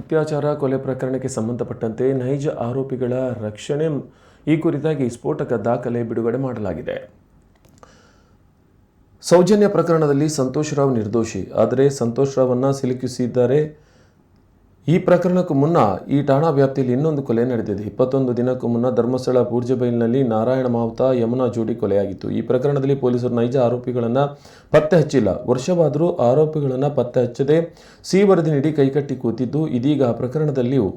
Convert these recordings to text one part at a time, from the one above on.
ಅತ್ಯಾಚಾರ, ಕೊಲೆ ಪ್ರಕರಣಕ್ಕೆ ಸಂಬಂಧಪಟ್ಟಂತೆ ನೈಜ ಆರೋಪಿಗಳ ರಕ್ಷಣೆ ಈ ಕುರಿತಾಗಿ ಸ್ಫೋಟಕ ದಾಖಲೆ ಬಿಡುಗಡೆ ಮಾಡಲಾಗಿದೆ. ಸೌಜನ್ಯ ಪ್ರಕರಣದಲ್ಲಿ ಸಂತೋಷ್ ರಾವ್ ನಿರ್ದೋಷಿ. ಆದರೆ ಸಂತೋಷ್ ರಾವ್ ಅನ್ನು ಸಿಲುಕಿಸಿದ್ದಾರೆ ಈ ಪ್ರಕರಣಕ್ಕೂ ಮುನ್ನ ಈ ಠಾಣಾ ವ್ಯಾಪ್ತಿಯಲ್ಲಿ ಇನ್ನೊಂದು ಕೊಲೆ ನಡೆದಿದೆ. ಇಪ್ಪತ್ತೊಂದು ದಿನಕ್ಕೂ ಮುನ್ನ ಧರ್ಮಸ್ಥಳ ಬೂರ್ಜಬೈಲ್ನಲ್ಲಿ ನಾರಾಯಣ ಮಾವುತ, ಯಮುನಾ ಜೋಡಿ ಕೊಲೆಯಾಗಿತ್ತು. ಈ ಪ್ರಕರಣದಲ್ಲಿ ಪೊಲೀಸರು ನೈಜ ಆರೋಪಿಗಳನ್ನು ಪತ್ತೆ ಹಚ್ಚಿಲ್ಲ. ವರ್ಷವಾದರೂ ಆರೋಪಿಗಳನ್ನು ಪತ್ತೆ ಹಚ್ಚದೆ ಸಿ ವರದಿ ನೀಡಿ ಕೈಕಟ್ಟಿ ಕೂತಿದ್ದು ಇದೀಗ ಆ ಪ್ರಕರಣದಲ್ಲಿಯೂ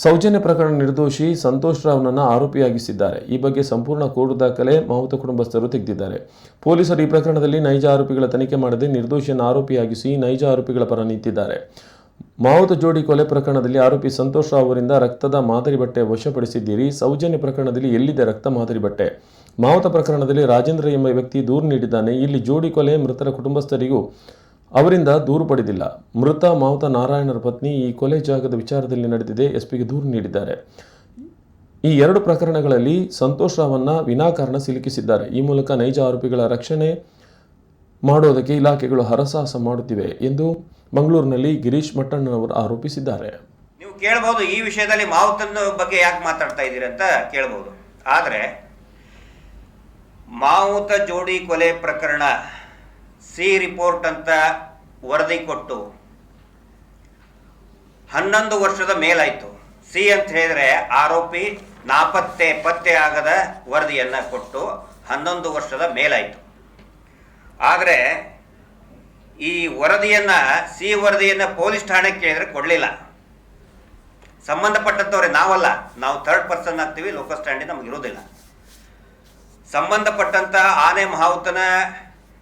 ಸೌಜನ್ಯ ಪ್ರಕರಣ ನಿರ್ದೋಷಿ ಸಂತೋಷ್ ರಾವ್ನನ್ನು ಆರೋಪಿಯಾಗಿಸಿದ್ದಾರೆ. ಈ ಬಗ್ಗೆ ಸಂಪೂರ್ಣ ಕೋರ್ಟ್ ದಾಖಲೆ ಮಾವುತ ಕುಟುಂಬಸ್ಥರು ತೆಗೆದಿದ್ದಾರೆ. ಪೊಲೀಸರು ಈ ಪ್ರಕರಣದಲ್ಲಿ ನೈಜ ಆರೋಪಿಗಳ ತನಿಖೆ ಮಾಡದೆ ನಿರ್ದೋಷಿಯನ್ನು ಆರೋಪಿಯಾಗಿಸಿ ನೈಜ ಆರೋಪಿಗಳ ಪರ ನಿಂತಿದ್ದಾರೆ. ಮಾವುತ ಜೋಡಿ ಕೊಲೆ ಪ್ರಕರಣದಲ್ಲಿ ಆರೋಪಿ ಸಂತೋಷ್ ರಾವ್ ಅವರಿಂದ ರಕ್ತದ ಮಾದರಿ ಬಟ್ಟೆ ವಶಪಡಿಸಿದ್ದೀರಿ. ಸೌಜನ್ಯ ಪ್ರಕರಣದಲ್ಲಿ ಎಲ್ಲಿದೆ ರಕ್ತ ಮಾದರಿ ಬಟ್ಟೆ? ಮಾವುತ ಪ್ರಕರಣದಲ್ಲಿ ರಾಜೇಂದ್ರ ಎಂಬ ವ್ಯಕ್ತಿ ದೂರು ನೀಡಿದ್ದಾನೆ. ಇಲ್ಲಿ ಜೋಡಿ ಕೊಲೆ ಮೃತರ ಕುಟುಂಬಸ್ಥರಿಗೂ ಅವರಿಂದ ದೂರು ಪಡೆದಿಲ್ಲ. ಮೃತ ಮಾವುತ ನಾರಾಯಣರ ಪತ್ನಿ ಈ ಕೊಲೆ ಜಾಗದ ವಿಚಾರದಲ್ಲಿ ನಡೆದಿದೆ. ಎಸ್ಪಿಗೆ ದೂರು ನೀಡಿದ್ದಾರೆ. ಈ ಎರಡು ಪ್ರಕರಣಗಳಲ್ಲಿ ಸಂತೋಷ್ ರಾವನ್ನ ವಿನಾಕಾರಣ ಸಿಲುಕಿಸಿದ್ದಾರೆ. ಈ ಮೂಲಕ ನೈಜ ಆರೋಪಿಗಳ ರಕ್ಷಣೆ ಮಾಡೋದಕ್ಕೆ ಇಲಾಖೆಗಳು ಹರಸಾಹಸ ಮಾಡುತ್ತಿವೆ ಎಂದು ಮಂಗಳೂರಿನಲ್ಲಿ ಗಿರೀಶ್ ಮಟ್ಟಣ್ಣನವರು ಆರೋಪಿಸಿದ್ದಾರೆ. ನೀವು ಕೇಳಬಹುದು ಈ ವಿಷಯದಲ್ಲಿ ಮಾವುತನ ಬಗ್ಗೆ ಯಾಕೆ ಮಾತಾಡ್ತಾ ಇದ್ದೀರಿ ಅಂತ ಕೇಳಬಹುದು ಆದರೆ, ಮಾವುತ ಜೋಡಿ ಕೊಲೆ ಪ್ರಕರಣ ಸಿ ರಿಪೋರ್ಟ್ ಅಂತ ವರದಿ ಕೊಟ್ಟು ಹನ್ನೊಂದು ವರ್ಷದ ಮೇಲಾಯಿತು. ಸಿ ಅಂತ ಹೇಳಿದರೆ ಆರೋಪಿ ನಾಪತ್ತೆ ಪತ್ತೆ ಆಗದ ವರದಿಯನ್ನು ಕೊಟ್ಟು ಹನ್ನೊಂದು ವರ್ಷದ ಮೇಲಾಯಿತು. ಆದರೆ ಈ ವರದಿಯನ್ನು, ಸಿ ವರದಿಯನ್ನು ಪೊಲೀಸ್ ಠಾಣೆಗೆ ಕೇಳಿದರೆ ಕೊಡಲಿಲ್ಲ. ಸಂಬಂಧಪಟ್ಟಂಥವ್ರೆ ನಾವಲ್ಲ, ನಾವು ಥರ್ಡ್ ಪರ್ಸನ್ ಆಗ್ತೀವಿ ಲೋಕಲ್ ಸ್ಟ್ಯಾಂಡಿ ನಮಗೆ ಇರೋದಿಲ್ಲ. ಸಂಬಂಧಪಟ್ಟಂಥ ಆನೆ ಮಹಾವುತನ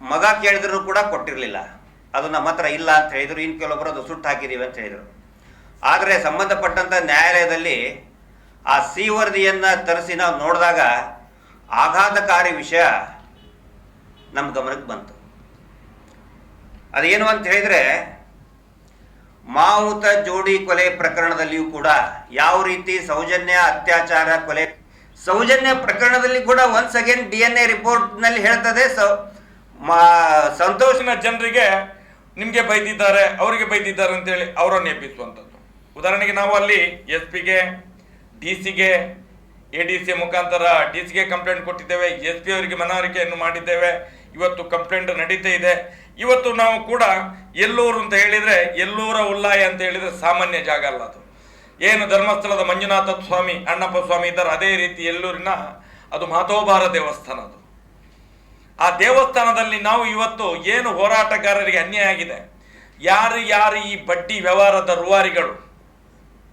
ಮಗ ಕೇಳಿದ್ರು ಕೂಡ ಕೊಟ್ಟಿರಲಿಲ್ಲ. ಅದು ನಮ್ಮ ಹತ್ರ ಇಲ್ಲ ಅಂತ ಹೇಳಿದ್ರು ಇನ್ನು ಕೆಲವೊಬ್ಬರು ಅದು ಸುಟ್ಟು ಹಾಕಿದ್ದೀವಿ ಅಂತ ಹೇಳಿದರು. ಆದರೆ ಸಂಬಂಧಪಟ್ಟಂಥ ನ್ಯಾಯಾಲಯದಲ್ಲಿ ಆ ಸಿ ವರದಿಯನ್ನು ತರಿಸಿ ನಾವು ನೋಡಿದಾಗ ಆಘಾತಕಾರಿ ವಿಷಯ ನಮ್ಮ ಗಮನಕ್ಕೆ ಬಂತು. ಅದೇನು ಅಂತ ಹೇಳಿದರೆ ಮಾವುತ ಜೋಡಿ ಕೊಲೆ ಪ್ರಕರಣದಲ್ಲಿಯೂ ಕೂಡ ಯಾವ ರೀತಿ ಸೌಜನ್ಯ ಅತ್ಯಾಚಾರ ಕೊಲೆ, ಸೌಜನ್ಯ ಪ್ರಕರಣದಲ್ಲಿ ಕೂಡ once again D N A ರಿಪೋರ್ಟ್ನಲ್ಲಿ ಹೇಳ್ತದೆ ಸಂತೋಷನ ಜನರಿಗೆ ನಿಮಗೆ ಬೈದಿದ್ದಾರೆ, ಅವರಿಗೆ ಬೈದಿದ್ದಾರೆ ಅಂತೇಳಿ ಅವರನ್ನು ಎಬ್ಬಿಸುವಂಥದ್ದು. ಉದಾಹರಣೆಗೆ ನಾವು ಅಲ್ಲಿ ಎಸ್ ಪಿಗೆ ಡಿ ಸಿಗೆ, ಎ ಡಿ ಸಿ ಮುಖಾಂತರ ಡಿ ಸಿಗೆ ಕಂಪ್ಲೇಂಟ್ ಕೊಟ್ಟಿದ್ದೇವೆ ಎಸ್ ಪಿ ಅವರಿಗೆ ಮನವರಿಕೆಯನ್ನು ಮಾಡಿದ್ದೇವೆ, ಇವತ್ತು ಕಂಪ್ಲೇಂಟ್ ನಡೀತಾ ಇದೆ. ಇವತ್ತು ನಾವು ಕೂಡ ಎಲ್ಲೂರು ಅಂತ ಹೇಳಿದರೆ ಎಲ್ಲೂರ ಉಲ್ಲಾಯ ಅಂತ ಹೇಳಿದರೆ ಸಾಮಾನ್ಯ ಜಾಗ ಅಲ್ಲ ಅದು. ಏನು ಧರ್ಮಸ್ಥಳದ ಮಂಜುನಾಥ ಸ್ವಾಮಿ, ಅಣ್ಣಪ್ಪ ಸ್ವಾಮಿ ಇದ್ದಾರೆ, ಅದೇ ರೀತಿ ಎಲ್ಲೂರಿನ ಅದು ಮಾತೋಬಾರ ದೇವಸ್ಥಾನ ಅದು. ಆ ದೇವಸ್ಥಾನದಲ್ಲಿ ನಾವು ಇವತ್ತು ಏನು ಹೋರಾಟಗಾರರಿಗೆ ಅನ್ಯಾಯ ಆಗಿದೆ? ಯಾರು ಯಾರು ಈ ಬಡ್ಡಿ ವ್ಯವಹಾರದ ರೂವಾರಿಗಳು?